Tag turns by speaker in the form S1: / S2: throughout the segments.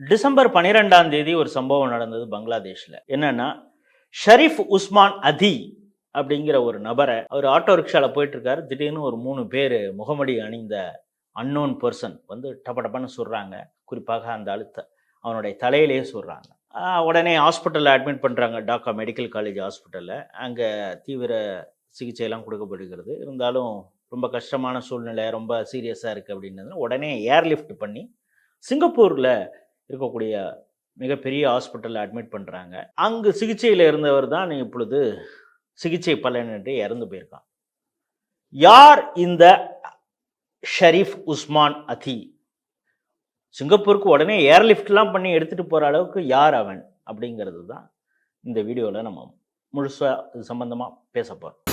S1: December பன்னிரெண்டாம் தேதி ஒரு சம்பவம் நடந்தது பங்களாதேஷில். என்னன்னா ஷரீஃப் உஸ்மான் அதி அப்படிங்கிற ஒரு நபரை அவர் ஆட்டோ ரிக்ஷாவில் போயிட்டு இருக்காரு திடீர்னு ஒரு மூணு பேர் முகமடி அணிந்த அன்னோன் பர்சன் வந்து டப்ப டப்பன்னு சொல்கிறாங்க குறிப்பாக அந்த அழுத்த அவனுடைய தலையிலேயே சொல்கிறாங்க உடனே ஹாஸ்பிட்டலில் அட்மிட் பண்ணுறாங்க டாக்கா மெடிக்கல் காலேஜ் ஹாஸ்பிட்டலில் அங்கே தீவிர சிகிச்சையெல்லாம் கொடுக்கப்படுகிறது. இருந்தாலும் ரொம்ப கஷ்டமான சூழ்நிலை ரொம்ப சீரியஸாக இருக்குது அப்படின்னது உடனே ஏர்லிஃப்ட் பண்ணி சிங்கப்பூரில் இருக்கக்கூடிய மிகப்பெரிய ஹாஸ்பிட்டலில் அட்மிட் பண்ணுறாங்க அங்கு சிகிச்சையில் இருந்தவர் தான் இப்பொழுது சிகிச்சை பலனின்றி இறந்து போயிருக்கான். யார் இந்த ஷரீஃப் உஸ்மான் அதி? சிங்கப்பூருக்கு உடனே ஏர்லிஃப்ட்லாம் பண்ணி எடுத்துகிட்டு போகிற அளவுக்கு யார் அவன்? அப்படிங்கிறது தான் இந்த வீடியோவில் நம்ம முழுசாக இது சம்மந்தமாக பேச போகிறோம்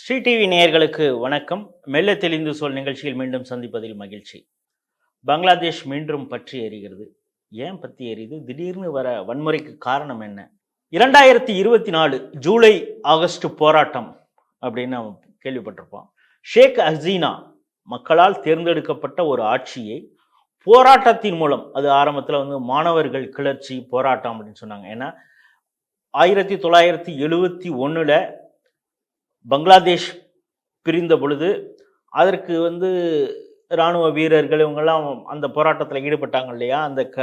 S1: ஸ்ரீ டிவி நேயர்களுக்கு வணக்கம். மெல்ல தெளிந்து சொல் நிகழ்ச்சியில் மீண்டும் சந்திப்பதில் மகிழ்ச்சி. பங்களாதேஷ் மீண்டும் பற்றி எறிகிறது ஏன் பற்றி எரியுது? திடீர்னு வர வன்முறைக்கு காரணம் என்ன? இரண்டாயிரத்தி இருபத்தி நாலு ஜூலை ஆகஸ்ட் போராட்டம் அப்படின்னு கேள்விப்பட்டிருப்போம் ஷேக் ஹசீனா மக்களால் தேர்ந்தெடுக்கப்பட்ட ஒரு ஆட்சியை போராட்டத்தின் மூலம் அது ஆரம்பத்தில் வந்து மாணவர்கள் கிளர்ச்சி போராட்டம் அப்படின்னு சொன்னாங்க. ஏன்னா ஆயிரத்தி தொள்ளாயிரத்தி எழுவத்தி ஒன்றில் பங்களாதேஷ் பிரிந்த பொழுது அதற்கு வந்து இராணுவ வீரர்கள் இவங்கெல்லாம் அந்த போராட்டத்தில் ஈடுபட்டாங்க இல்லையா? அந்த க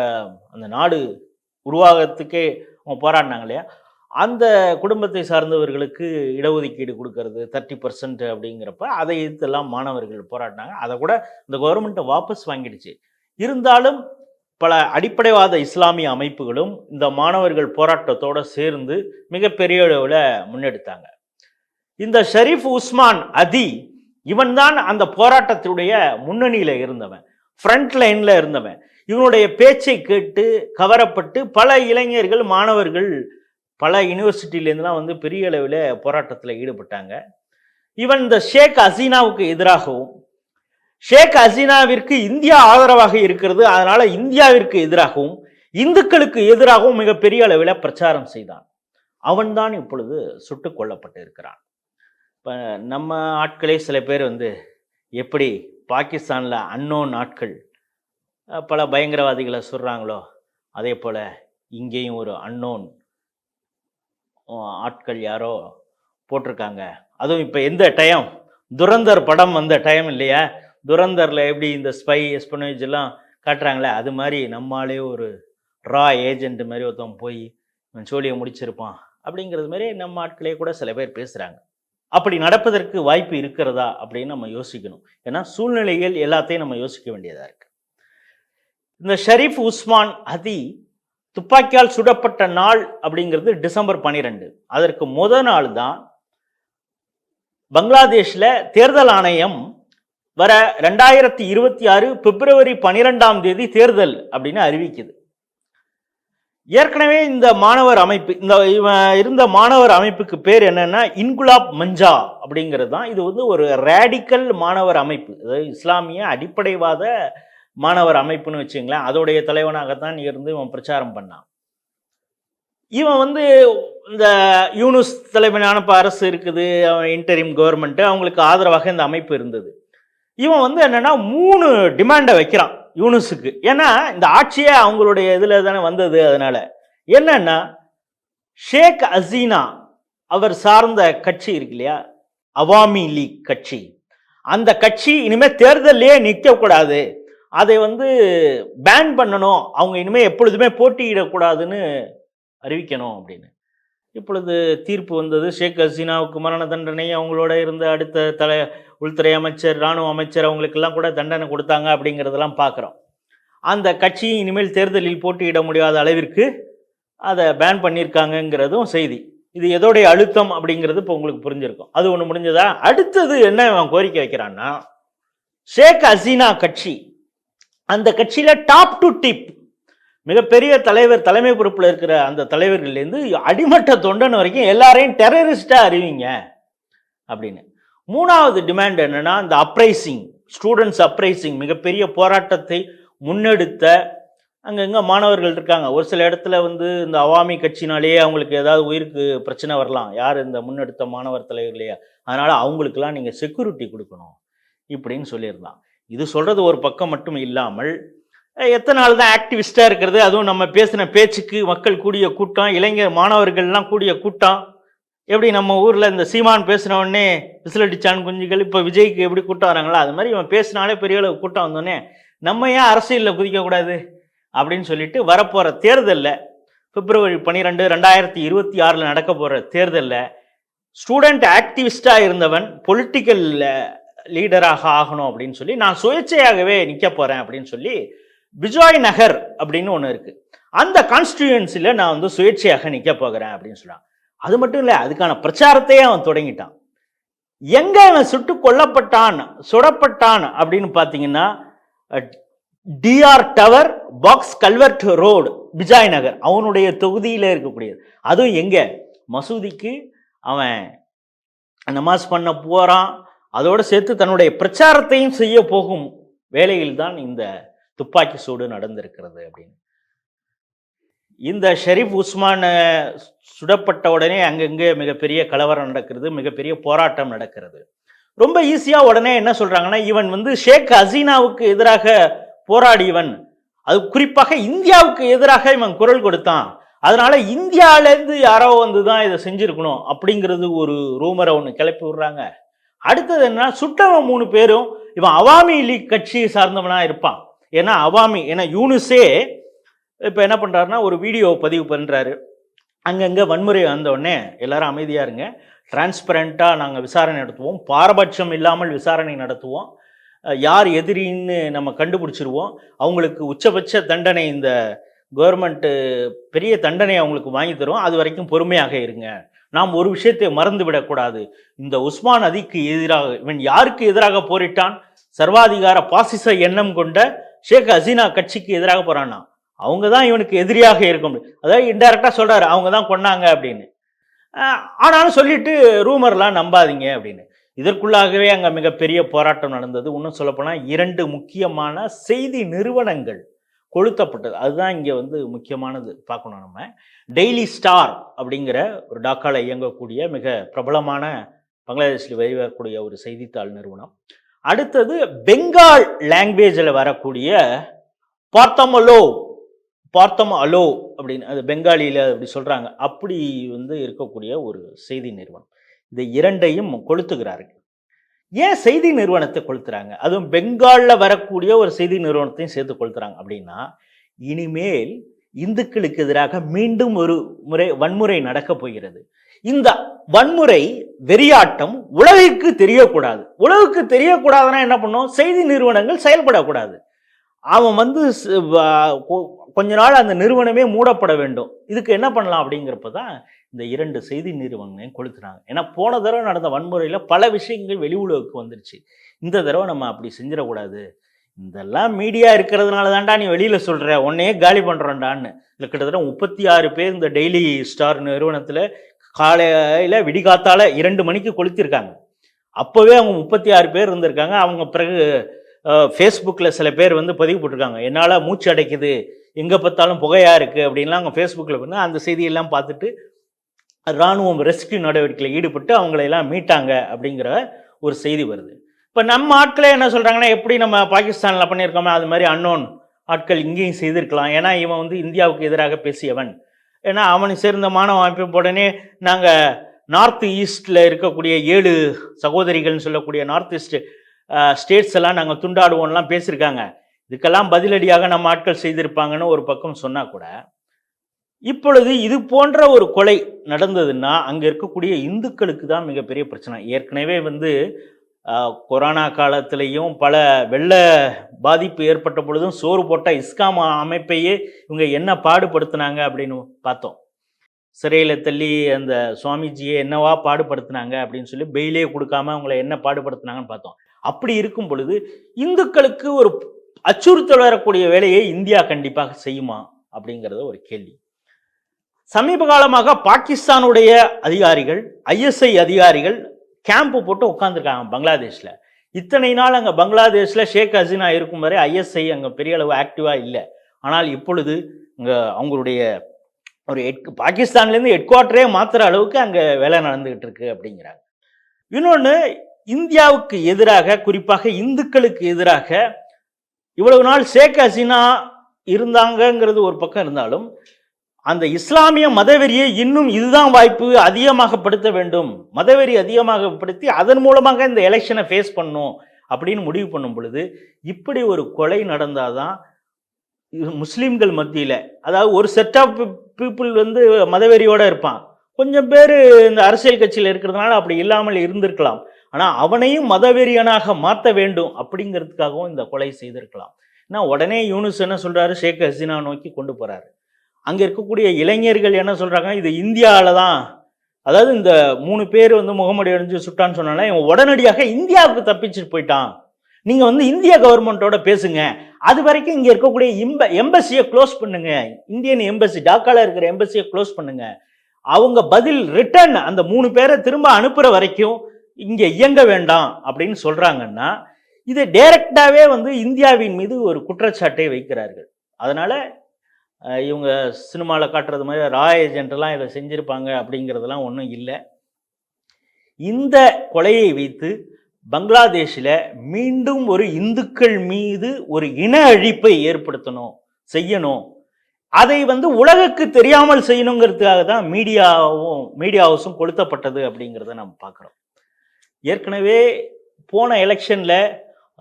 S1: அந்த நாடு உருவாகத்துக்கே அவங்க போராடினாங்க இல்லையா? அந்த குடும்பத்தை சார்ந்தவர்களுக்கு இடஒதுக்கீடு கொடுக்கறது தேர்ட்டி பர்சன்ட் அப்படிங்கிறப்ப அதை எதிர்த்தெல்லாம் மாணவர்கள் போராடினாங்க. அதை கூட இந்த கவர்மெண்ட்டை வாபஸ் வாங்கிடுச்சு. இருந்தாலும் பல அடிப்படைவாத இஸ்லாமிய அமைப்புகளும் இந்த மாணவர்கள் போராட்டத்தோடு சேர்ந்து மிகப்பெரிய அளவில் முன்னெடுத்தாங்க. இந்த ஷரீஃப் உஸ்மான் அதி இவன் தான் அந்த போராட்டத்துடைய முன்னணியில் இருந்தவன் ஃப்ரண்ட் லைனில் இருந்தவன். இவனுடைய பேச்சை கேட்டு கவரப்பட்டு பல இளைஞர்கள் மாணவர்கள் பல யூனிவர்சிட்டியிலேருந்துலாம் வந்து பெரிய அளவில் போராட்டத்தில் ஈடுபட்டாங்க. இவன் இந்த ஷேக் ஹசீனாவுக்கு எதிராகவும் ஷேக் ஹசீனாவிற்கு இந்தியா ஆதரவாக இருக்கிறது அதனால் இந்தியாவிற்கு எதிராகவும் இந்துக்களுக்கு எதிராகவும் மிகப்பெரிய அளவில் பிரச்சாரம் செய்தான். அவன்தான் இப்பொழுது சுட்டுக் கொல்லப்பட்டு இருக்கிறான் இப்போ நம்ம ஆட்களே சில பேர் வந்து எப்படி பாகிஸ்தானில் அன்னோன் ஆட்கள் பல பயங்கரவாதிகளை சொல்கிறாங்களோ அதே போல் இங்கேயும் ஒரு அன்னோன் ஆட்கள் யாரோ போட்டிருக்காங்க. அதுவும் இப்போ எந்த டைம் துரந்தர் படம் வந்த டைம் இல்லையா? துரந்தரில் எப்படி இந்த ஸ்பை எஸ்பனேஜ் எல்லாம் காட்டுறாங்களே? அது மாதிரி நம்மாலே ஒரு ரா ஏஜென்ட் மாதிரி ஒருத்தன் போய் ஜோலியை சோழியை முடிச்சிருப்பான் அப்படிங்கிறது மாதிரி நம்ம ஆட்களே கூட சில பேர் பேசுகிறாங்க அப்படி நடப்பதற்கு வாய்ப்பு இருக்கிறதா அப்படின்னு நம்ம யோசிக்கணும். ஏன்னா சூழ்நிலைகள் எல்லாத்தையும் நம்ம யோசிக்க வேண்டியதாக இருக்கு. இந்த ஷரீஃப் உஸ்மான் அதி துப்பாக்கியால் சுடப்பட்ட நாள் அப்படிங்கிறது டிசம்பர் பன்னிரெண்டு அதற்கு முத நாள் தான் பங்களாதேஷ்ல தேர்தல் ஆணையம் வர ரெண்டாயிரத்தி இருபத்தி ஆறு பிப்ரவரி பன்னிரெண்டாம் தேதி தேர்தல் அப்படின்னு அறிவிக்குது. ஏற்கனவே இந்த மாணவர் அமைப்பு இந்த இவன் இருந்த மாணவர் அமைப்புக்கு பேர் என்னன்னா இன்குலாப் மஞ்சா அப்படிங்கிறது தான். இது வந்து ஒரு ரேடிக்கல் மாணவர் அமைப்பு. அதாவது இஸ்லாமிய அடிப்படைவாத மாணவர் அமைப்புன்னு வச்சுங்களேன். அதோடைய தலைவனாகத்தான் இருந்து இவன் பிரச்சாரம் பண்ணான். இவன் வந்து இந்த யூனுஸ் தலைமையான இப்போ அரசு இருக்குது இன்டரிம் கவர்மெண்ட்டு அவங்களுக்கு ஆதரவாக இந்த அமைப்பு இருந்தது. இவன் வந்து என்னென்னா மூணு டிமாண்டை வைக்கிறான். யூனுஸுக்கு. ஏன்னா இந்த ஆட்சியே அவங்களுடைய இதில் தானே வந்தது அதனால. என்னன்னா ஷேக் அசீனா அவர் சார்ந்த கட்சி இருக்கு இல்லையா? அவாமி லீக் கட்சி. அந்த கட்சி இனிமேல் தேர்தலே நிற்கக்கூடாது அதை வந்து பேன் பண்ணணும். அவங்க இனிமேல் எப்பொழுதுமே போட்டியிடக்கூடாதுன்னு அறிவிக்கணும் அப்படின்னு. இப்பொழுது தீர்ப்பு வந்தது. ஷேக் ஹசீனாவுக்கு மரண தண்டனை அவங்களோட இருந்த அடுத்த தலை உள்துறை அமைச்சர் இராணுவ அமைச்சர் அவங்களுக்கெல்லாம் கூட தண்டனை கொடுத்தாங்க அப்படிங்கிறதெல்லாம் பார்க்குறோம். அந்த கட்சி இனிமேல் தேர்தலில் போட்டியிட முடியாத அளவிற்கு அதை பேன் பண்ணியிருக்காங்கங்கிறதும் செய்தி. இது எதோடைய அழுத்தம் அப்படிங்கிறது இப்போ உங்களுக்கு புரிஞ்சிருக்கும். அது ஒன்று முடிஞ்சதா? அடுத்தது என்ன அவன் கோரிக்கை வைக்கிறான்னா ஷேக் ஹசீனா கட்சி அந்த கட்சியில் டாப் டு டிப் மிகப்பெரிய தலைவர் தலைமை பொறுப்பில் இருக்கிற அந்த தலைவர்கள்லேருந்து அடிமட்ட தொண்டன் வரைக்கும் எல்லாரையும் டெரரிஸ்டாக அறிவிங்க அப்படின்னு. மூணாவது டிமாண்ட் என்னென்னா இந்த அப்ரைசிங் ஸ்டூடெண்ட்ஸ் அப்ரைசிங் மிகப்பெரிய போராட்டத்தை முன்னெடுத்த அங்கங்கே மாணவர்கள் இருக்காங்க. ஒரு சில இடத்துல வந்து இந்த அவாமி கட்சினாலேயே அவங்களுக்கு ஏதாவது உயிருக்கு பிரச்சனை வரலாம். யார் இந்த முன்னெடுத்த மாணவர் தலைவர்களையே? அதனால் அவங்களுக்கெல்லாம் நீங்கள் செக்யூரிட்டி கொடுக்கணும் இப்படின்னு சொல்லியிருந்தான் இது சொல்கிறது ஒரு பக்கம் மட்டும் இல்லாமல் எத்தனை நாள் தான் ஆக்டிவிஸ்ட்டாக இருக்கிறது? அதுவும் நம்ம பேசின பேச்சுக்கு மக்கள் கூடிய கூட்டம் இளைஞர் மாணவர்கள்லாம் கூடிய கூட்டம். எப்படி நம்ம ஊரில் இந்த சீமான் பேசின உடனே விசிலடிச்சான் குஞ்சுகள் இப்போ விஜய்க்கு எப்படி கூட்டம் வராங்களோ அது மாதிரி இவன் பேசினாலே பெரிய அளவு கூட்டம் வந்தோடனே நம்ம ஏன் அரசியலில் குதிக்கக்கூடாது அப்படின்னு சொல்லிட்டு வரப்போகிற தேர்தலில் பிப்ரவரி பன்னிரெண்டு ரெண்டாயிரத்தி இருபத்தி ஆறில் நடக்க போகிற தேர்தலில் ஸ்டூடெண்ட் ஆக்டிவிஸ்டாக இருந்தவன் பொலிட்டிக்கல் லீடராக ஆகணும் அப்படின்னு சொல்லி நான் சுயேட்சையாகவே நிற்க போகிறேன் அப்படின்னு சொல்லி விஜய் நகர் அப்படின்னு ஒன்று இருக்குது அந்த கான்ஸ்டியூன்சியில் நான் வந்து சுயேட்சையாக நிற்க போகிறேன் அப்படின்னு சொல்றான். அது மட்டும் இல்லை அதுக்கான பிரச்சாரத்தையே அவன் தொடங்கிட்டான். எங்க அவன் சுட்டு கொல்லப்பட்டான் சுடப்பட்டான் அப்படின்னு பார்த்தீங்கன்னா TR tower box culvert road Vijay Nagar அவனுடைய தொகுதியில் இருக்கக்கூடியது. அதுவும் எங்க? மசூதிக்கு அவன் நமாஸ் பண்ண போறான். அதோடு சேர்த்து தன்னுடைய பிரச்சாரத்தையும் செய்ய போகும் வேலையில் தான் இந்த துப்பாக்கி சூடு நடந்திருக்கிறது அப்படின்னு. இந்த ஷெரீப் உஸ்மான் சுடப்பட்ட உடனே அங்கங்கே மிகப்பெரிய கலவரம் நடக்கிறது மிகப்பெரிய போராட்டம் நடக்கிறது. ரொம்ப ஈஸியாக உடனே என்ன சொல்கிறாங்கன்னா இவன் வந்து ஷேக் ஹசீனாவுக்கு எதிராக போராடியவன் அது குறிப்பாக இந்தியாவுக்கு எதிராக இவன் குரல் கொடுத்தான். அதனால இந்தியாவிலேருந்து யாரோ வந்து தான் இதை செஞ்சுருக்கணும் அப்படிங்கிறது ஒரு ரூமரை ஒன்று கிளப்பி விடுறாங்க. அடுத்தது என்ன சுட்டவன் மூணு பேரும் இவன் அவாமி லீக் கட்சியை சார்ந்தவனாக இருப்பான். ஏன்னா அவாமி ஏன்னா யூனுஸே இப்போ என்ன பண்ணுறாருன்னா ஒரு வீடியோ பதிவு பண்ணுறாரு அங்கங்கே வன்முறை வந்தோடனே எல்லாரும் அமைதியாக இருங்க. டிரான்ஸ்பரண்ட்டாக நாங்கள் விசாரணை நடத்துவோம். பாரபட்சம் இல்லாமல் விசாரணை நடத்துவோம். யார் எதிரின்னு நம்ம கண்டுபிடிச்சிருவோம். அவங்களுக்கு உச்சபட்ச தண்டனை இந்த கவர்மெண்ட்டு பெரிய தண்டனை அவங்களுக்கு வாங்கி தருவோம். அது வரைக்கும் பொறுமையாக இருங்க. நாம் ஒரு விஷயத்தை மறந்து விடக்கூடாது. இந்த உஸ்மான் அதிக்கு எதிராக இவன் யாருக்கு எதிராக போரிட்டான்? சர்வாதிகார பாசிச எண்ணம் கொண்ட ஷேக் ஹசீனா கட்சிக்கு எதிராக போறான்னா அவங்க தான் இவனுக்கு எதிரியாக இருக்க முடியும் அதாவது இன்டெரக்டாக சொல்கிறாரு அவங்க தான் கொன்னாங்க அப்படின்னு. ஆனாலும் சொல்லிட்டு ரூமர்லாம் நம்பாதீங்க அப்படின்னு. இதற்குள்ளாகவே அங்கே மிகப்பெரிய போராட்டம் நடந்தது. இன்னும் சொல்லப்போனால் இரண்டு முக்கியமான செய்தி நிறுவனங்கள் கொளுத்தப்பட்டது. அதுதான் இங்கே வந்து முக்கியமானது பார்க்கணும் நம்ம. டெய்லி ஸ்டார் அப்படிங்கிற ஒரு டாக்காவில் இயங்கக்கூடிய மிக பிரபலமான பங்களாதேஷில் வெளிவரக்கூடிய ஒரு செய்தித்தாள் நிறுவனம். அடுத்தது பெங்கால் லாங்குவேஜில் வரக்கூடிய பார்த்தமலோ பார்த்தம் அலோ அப்படின்னு அது பெங்காலியில் அப்படி சொல்கிறாங்க அப்படி வந்து இருக்கக்கூடிய ஒரு செய்தி நிறுவனம். இந்த இரண்டையும் கொளுத்துகிறார்கள். ஏன் செய்தி நிறுவனத்தை கொளுத்துறாங்க? அதுவும் பெங்காலில் வரக்கூடிய ஒரு செய்தி நிறுவனத்தையும் சேர்த்து கொளுத்துறாங்க அப்படின்னா இனிமேல் இந்துக்களுக்கு எதிராக மீண்டும் ஒரு முறை வன்முறை நடக்கப் போகிறது. இந்த வன்முறை வெறியாட்டம் உலகிற்கு தெரியக்கூடாது. உலகுக்கு தெரியக்கூடாதுன்னா என்ன பண்ணும்? செய்தி நிறுவனங்கள் செயல்படக்கூடாது. அவன் வந்து கொஞ்ச நாள் அந்த நிறுவனமே மூடப்பட வேண்டும். இதுக்கு என்ன பண்ணலாம் அப்படிங்கிறப்ப தான் இந்த இரண்டு செய்தி நிறுவனங்களையும் கொளுத்துனாங்க. ஏன்னா போன தடவை நடந்த வன்முறையில் பல விஷயங்கள் வெளி உலகுக்கு வந்துருச்சு. இந்த தடவை நம்ம அப்படி செஞ்சிடக்கூடாது. இதெல்லாம் மீடியா இருக்கிறதுனால தான்டா நீ வெளியில் சொல்கிற உன்னையே காலி பண்ணுறோண்டான்னு இல்லை கிட்டத்தட்ட முப்பத்தி ஆறு பேர் இந்த டெய்லி ஸ்டார் நிறுவனத்தில் காலையில் விடிகாத்தால் இரண்டு மணிக்கு கொளுத்திருக்காங்க. அப்போவே அவங்க முப்பத்தி ஆறு பேர் இருந்திருக்காங்க. அவங்க பிறகு ஃபேஸ்புக்கில் சில பேர் வந்து பதிவு போட்டிருக்காங்க. என்னால் மூச்சு அடைக்குது. எங்கே பார்த்தாலும் புகையாக இருக்குது அப்படின்லாம் அவங்க ஃபேஸ்புக்கில் வந்து அந்த செய்தியெல்லாம் பார்த்துட்டு இராணுவம் ரெஸ்கியூ நடவடிக்கையில் ஈடுபட்டு அவங்களையெல்லாம் மீட்டாங்க அப்படிங்கிற ஒரு செய்தி வருது. இப்போ நம்ம ஆட்களே என்ன சொல்கிறாங்கன்னா எப்படி நம்ம பாகிஸ்தானில் பண்ணியிருக்கோமோ அது மாதிரி அன்னோன் ஆட்கள் இங்கேயும் செய்திருக்கலாம். ஏன்னா இவன் வந்து இந்தியாவுக்கு எதிராக பேசியவன். ஏன்னா அவனை சேர்ந்த மாணவ அமைப்பு உடனே நாங்கள் நார்த் ஈஸ்டில் இருக்கக்கூடிய ஏழு சகோதரிகள்னு சொல்லக்கூடிய நார்த் ஈஸ்ட் ஸ்டேட்ஸ் எல்லாம் நாங்கள் துண்டாடுவோம்லாம் பேசியிருக்காங்க. இதுக்கெல்லாம் பதிலடியாக நம்ம ஆட்கள் செய்திருப்பாங்கன்னு ஒரு பக்கம் சொன்னா கூட இப்பொழுது இது போன்ற ஒரு கொலை நடந்ததுன்னா அங்கே இருக்கக்கூடிய இந்துக்களுக்கு தான் மிகப்பெரிய பிரச்சனை. ஏற்கனவே வந்து கொரோனா காலத்திலையும் பல வெள்ள பாதிப்பு ஏற்பட்ட பொழுதும் சோறு போட்ட இஸ்காம் அமைப்பையே இவங்க என்ன பாடுபடுத்தினாங்க அப்படின்னு பார்த்தோம். சிறையில் தள்ளி அந்த சுவாமிஜியை என்னவா பாடுபடுத்தினாங்க அப்படின்னு சொல்லி பெயிலே கொடுக்காம அவங்கள என்ன பாடுபடுத்தினாங்கன்னு பார்த்தோம். அப்படி இருக்கும் பொழுது இந்துக்களுக்கு ஒரு அச்சுறுத்தல் வரக்கூடிய வேலையை இந்தியா கண்டிப்பாக செய்யுமா அப்படிங்கிறது ஒரு கேள்வி. சமீப காலமாக பாகிஸ்தானுடைய அதிகாரிகள் ஐஎஸ்ஐ அதிகாரிகள் கேம்ப் போட்டு உட்காந்துருக்காங்க பங்களாதேஷ்ல. இத்தனை நாள் அங்கே பங்களாதேஷில் ஷேக் ஹசீனா இருக்கும் வரை ஐஎஸ்ஐ அங்கே பெரிய அளவு ஆக்டிவா இல்லை. ஆனால் இப்பொழுது இங்கே அவங்களுடைய ஒரு ஹெட் பாகிஸ்தான்லேருந்து ஹெட் குவார்ட்டரே மாத்துற அளவுக்கு அங்கே வேலை நடந்துகிட்டு இருக்கு அப்படிங்கிறாங்க. இன்னொன்று இந்தியாவுக்கு எதிராக குறிப்பாக இந்துக்களுக்கு எதிராக இவ்வளவு நாள் ஷேக் ஹசீனா இருந்தாங்கங்கிறது ஒரு பக்கம் இருந்தாலும் அந்த இஸ்லாமிய மதவெறியை இன்னும் இதுதான் வாய்ப்பு அதிகமாக படுத்த வேண்டும். மதவெறி அதிகமாக படுத்தி அதன் மூலமாக இந்த எலெக்ஷனை ஃபேஸ் பண்ணும் அப்படின்னு முடிவு பண்ணும் பொழுது இப்படி ஒரு கொலை நடந்தாதான் இது முஸ்லீம்கள் மத்தியில் அதாவது ஒரு செட் ஆஃப் பீப்புள் வந்து மதவெறியோடு இருப்பான். கொஞ்சம் பேர் இந்த அரசியல் கட்சியில் இருக்கிறதுனால அப்படி இல்லாமல் இருந்திருக்கலாம். ஆனால் அவனையும் மதவெறியனாக மாற்ற வேண்டும் அப்படிங்கிறதுக்காகவும் இந்த கொலை செய்திருக்கலாம். ஏன்னா உடனே யூனுஸ் என்ன சொல்கிறாரு ஷேக் ஹசீனா நோக்கி கொண்டு போகிறாரு அங்கே இருக்கக்கூடிய இளைஞர்கள் என்ன சொல்கிறாங்க இது இந்தியாவில் தான் அதாவது இந்த மூணு பேர் வந்து முகமடி அடைஞ்சு சுட்டான்னு சொன்னால இவன் உடனடியாக இந்தியாவுக்கு தப்பிச்சுட்டு போயிட்டான். நீங்கள் வந்து இந்திய கவர்மெண்ட்டோட பேசுங்க. அது வரைக்கும் இங்கே இருக்கக்கூடிய இம்ப எம்பசியை க்ளோஸ் பண்ணுங்க. இந்தியன் எம்பசி டாக்கால இருக்கிற எம்பசியை க்ளோஸ் பண்ணுங்க. அவங்க பதில் ரிட்டர்ன் அந்த மூணு பேரை திரும்ப அனுப்புகிற வரைக்கும் இங்கே இயங்க வேண்டாம் அப்படின்னு சொல்கிறாங்கன்னா இது டைரக்டாகவே வந்து இந்தியாவின் மீது ஒரு குற்றச்சாட்டை வைக்கிறார்கள். அதனால் இவங்க சினிமாவில் காட்டுறது மாதிரி ரா ஏஜென்ட்லாம் இதை செஞ்சுருப்பாங்க அப்படிங்கிறதெல்லாம் ஒன்றும் இல்லை. இந்த கொலையை வைத்து பங்களாதேஷில் மீண்டும் ஒரு இந்துக்கள் மீது ஒரு இன அழிப்பை ஏற்படுத்தணும் செய்யணும். அதை வந்து உலகுக்கு தெரியாமல் செய்யணுங்கிறதுக்காக தான் மீடியாவும் மீடியா ஹவுஸும் கொளுத்தப்பட்டது அப்படிங்கிறத நம்ம பார்க்குறோம். ஏற்கனவே போன எலெக்ஷனில்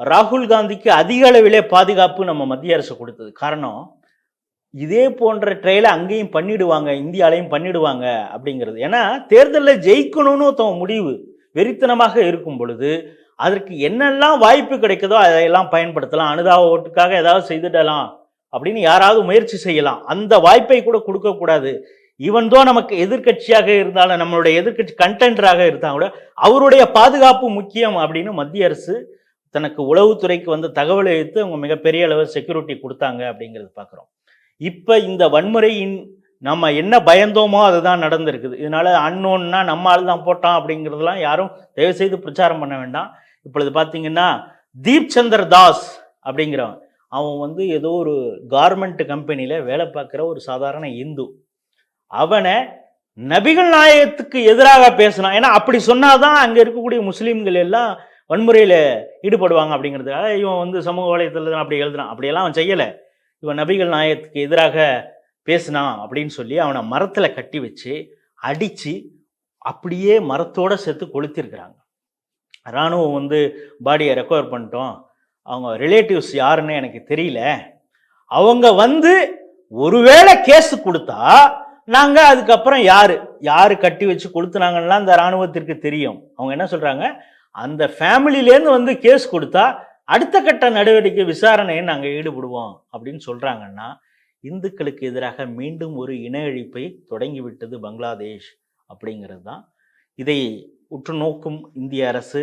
S1: ராகுல் காந்திக்கு அதிக அளவிலே பாதுகாப்பு நம்ம மத்திய அரசு கொடுத்தது. காரணம் இதே போன்ற ட்ரையலை அங்கேயும் பண்ணிடுவாங்க இந்தியாலையும் பண்ணிடுவாங்க அப்படிங்கிறது. ஏன்னா தேர்தலில் ஜெயிக்கணும்னு ஒருத்தவன் முடிவு வெறித்தனமாக இருக்கும் பொழுது அதற்கு என்னெல்லாம் வாய்ப்பு கிடைக்குதோ அதையெல்லாம் பயன்படுத்தலாம். அனுதாப ஓட்டுக்காக ஏதாவது செய்துடலாம் அப்படின்னு யாராவது முயற்சி செய்யலாம். அந்த வாய்ப்பை கூட கொடுக்கக்கூடாது. இவன் தான் நமக்கு எதிர்க்கட்சியாக இருந்தாலும் நம்மளுடைய எதிர்க்கட்சி கண்டென்டராக இருந்தால் கூட அவருடைய பாதுகாப்பு முக்கியம் அப்படின்னு மத்திய அரசு தனக்கு உளவுத்துறைக்கு வந்து தகவலை எடுத்து அவங்க மிகப்பெரிய அளவு செக்யூரிட்டி கொடுத்தாங்க அப்படிங்கிறது பார்க்குறோம். இப்போ இந்த வன்முறையின் நம்ம என்ன பயந்தோமோ அதுதான் நடந்திருக்குது. இதனால அன்னோன்னா நம்ம ஆள் தான் போட்டான் அப்படிங்கிறதுலாம் யாரும் தயவு செய்து பிரச்சாரம் பண்ண வேண்டாம். இப்பொழுது பார்த்தீங்கன்னா தீப் சந்தர் தாஸ் அப்படிங்கிறவன். அவன் வந்து ஏதோ ஒரு கார்மெண்ட் கம்பெனியில் வேலை பார்க்குற ஒரு சாதாரண இந்து. அவனை நபிகள் நாயகத்துக்கு எதிராக பேசினான். ஏன்னா அப்படி சொன்னாதான் அங்கே இருக்கக்கூடிய முஸ்லீம்கள் எல்லாம் வன்முறையில் ஈடுபடுவாங்க அப்படிங்கிறதுக்காக இவன் வந்து சமூக வலைத்தளத்தில் அப்படி எழுதுனான் அப்படியெல்லாம் அவன் செய்யலை. இவன் நபிகள் நாயகத்துக்கு எதிராக பேசினான் அப்படின்னு சொல்லி அவனை மரத்தில் கட்டி வச்சு அடித்து அப்படியே மரத்தோடு சேர்த்து கொளுத்திருக்கிறாங்க. இராணுவம் வந்து பாடியை ரெக்கவர் பண்ணிட்டோம். அவங்க ரிலேட்டிவ்ஸ் யாருன்னு எனக்கு தெரியல. அவங்க வந்து ஒருவேளை கேஸ் கொடுத்தா நாங்க அதுக்கப்புறம் யாரு? யாரு கட்டி வச்சு கொளுத்துனாங்கன்னா அந்த இராணுவத்திற்கு தெரியும். அவங்க என்ன சொல்றாங்க? அந்த ஃபேமிலிலேருந்து வந்து கேஸ் கொடுத்தா அடுத்த கட்ட நடவடிக்கை விசாரணையை நாங்கள் ஈடுபடுவோம் அப்படின்னு சொல்றாங்கன்னா இந்துக்களுக்கு எதிராக மீண்டும் ஒரு இன அழிப்பை தொடங்கிவிட்டது பங்களாதேஷ் அப்படிங்கிறது தான் இதை உற்று நோக்கும் இந்திய அரசு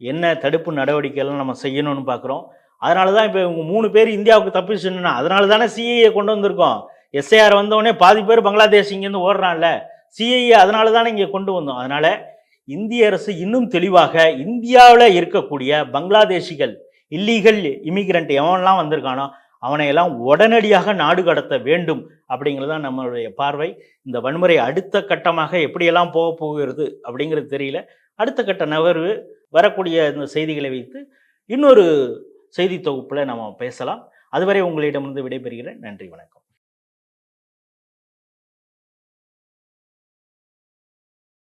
S1: என்ன தடுப்பு நடவடிக்கைகள்லாம் நம்ம செய்யணும்னு பார்க்குறோம். அதனால தான் இப்போ இவங்க மூணு பேர் இந்தியாவுக்கு தப்பிச்சுன்னா அதனால தானே சிஏஏ கொண்டு வந்திருக்கோம். எஸ்ஐஆர் வந்தவுடனே பாதி பேர் பங்களாதேஷ் இங்கேருந்து ஓடுறான்ல. சிஐஏ அதனால தானே இங்கே கொண்டு வந்தோம். அதனால இந்திய அரசு இன்னும் தெளிவாக இந்தியாவில் இருக்கக்கூடிய பங்களாதேஷிகள் இல்லீகல் இமிகிரண்ட் எவன்லாம் வந்திருக்கானோ அவனையெல்லாம் உடனடியாக நாடு கடத்த வேண்டும் அப்படிங்கிறது தான் நம்மளுடைய பார்வை. இந்த வன்முறை அடுத்த கட்டமாக எப்படியெல்லாம் போக போகிறது அப்படிங்கிறது தெரியல. அடுத்த கட்ட நகர்வு வரக்கூடிய இந்த செய்திகளை வைத்து இன்னொரு செய்தி தொகுப்பில் நம்ம பேசலாம். அதுவரை உங்களிடமிருந்து விடைபெறுகிறேன். நன்றி வணக்கம்.